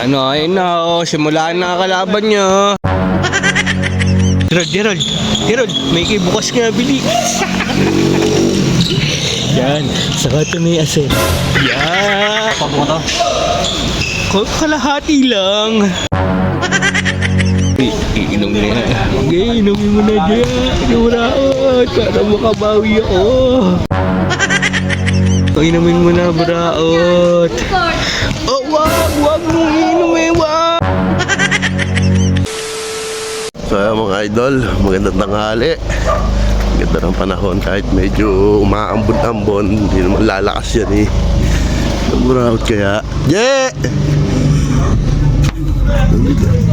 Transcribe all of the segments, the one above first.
Ano, ayun na, oh, simulaan na ang kalaban nyo. Gerald, Gerald, Gerald, may kay bukas nga bili. Yan, saka ito may asin. Yan. Pag mo to? Kalahati lang. Iinom na yan. Okay, inumin mo na dyan. Buraot, para makabawi ako. Inumin mo na, buraot. Idol, magandang tanghali. Ganda ng panahon kahit medyo umaambon-ambon, hindi naman lalakas yan eh. Naburaot kaya. Yeah!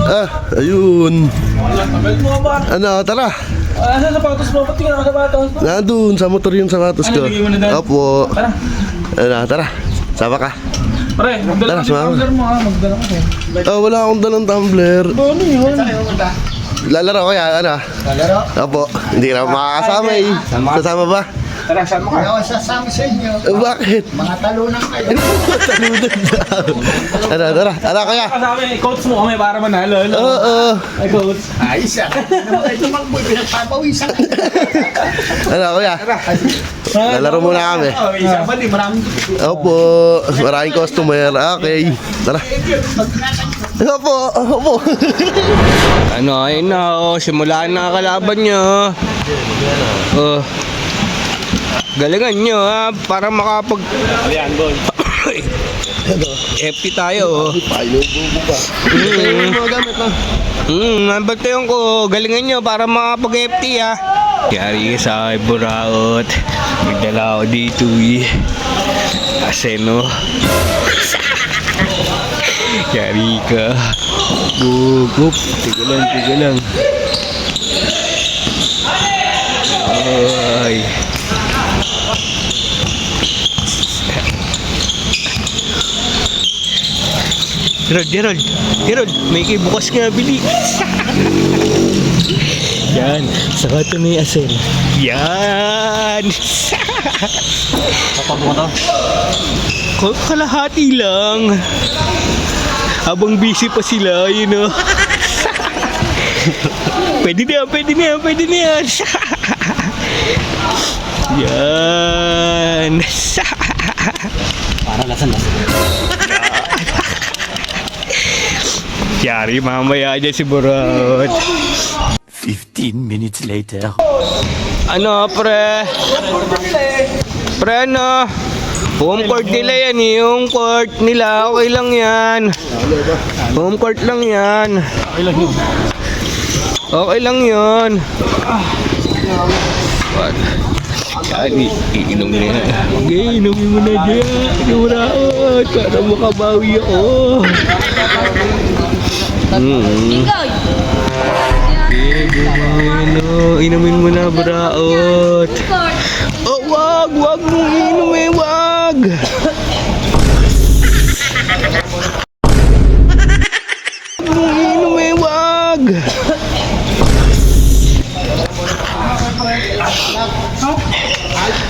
Ah, ayun. Ano, tara. Ano sa patos mo? Ba't tingnan sa patos? Nandun, sa motor yung sapatos ko. Ano, bigay mo na doon? Opo. Tara. Ano, tara. Sama ka. Pre, magdala ka tumbler mo ha. Magdala ka eh. Oh, wala akong dalang tumbler. Ano yun? Lalaro ko yan, ano? Lalaro? Opo. Hindi na makakasama eh. Sasama ba? Tara, sama ka. Ako sasama sa inyo. Bakit? Mga talunan kayo. Talunan daw. Ano, tara. Ano kaya? Kasama yung coach mo kami para manalo. ano? Oo. oo. Ay, coach. Ayos ah. Ano kayo tumakbo? Pinagpapawisan. Ano kuya? Lalaro muna kami. Oh, isa pa di maraming Opo. Maraming customer. Okay. Tara. Opo. Opo. Ano, ayun na, oh, simulaan na kalaban nyo. Oh. Galingan nyo, ha, para makapag... Ayan, boy. FT tayo, oh. Payo-bubo pa. Mm. Mga gamit na. Hmm, nabantayan ko. Galingan nyo para makapag-FT ha. Yari ka sa akin, buraot. May dala ako dito eh. Aseno. Yari ka. Gugup. Tiga lang, tiga lang. Ay. Gerald, Gerald, Gerald, may bukas nga bili. Yan, saka ito may asin. Yan! Pag mo to? Kal- Kalahati lang. Habang busy pa sila, you know. pwede na yan, pwede na yan, pwede na yan. yan. Para lasan-lasan. Yari mamaya dyan si Burot. 15 minutes later. Ano, pre? Pre, ano? Home court nila yan eh. Home court nila. Okay lang yan. Home court lang yan. Okay lang yun. Okay lang yun. What? Yan, iinom na yan. Okay, inumin mo na dyan. Buraot, para makabawi ako. Okay, ano, inumin mo na, buraot. Oh, wag, wag mong inumin. Wag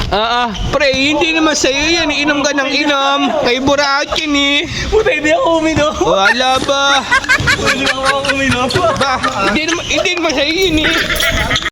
Ah, ah, pre, hindi naman sa'yo yan. Inom ka ng inom. Kay Buraot yun eh. Puta, hindi ako uminom. Wala ba? Hindi ako uminom. Ba, hindi naman, hindi naman sa'yo yun eh.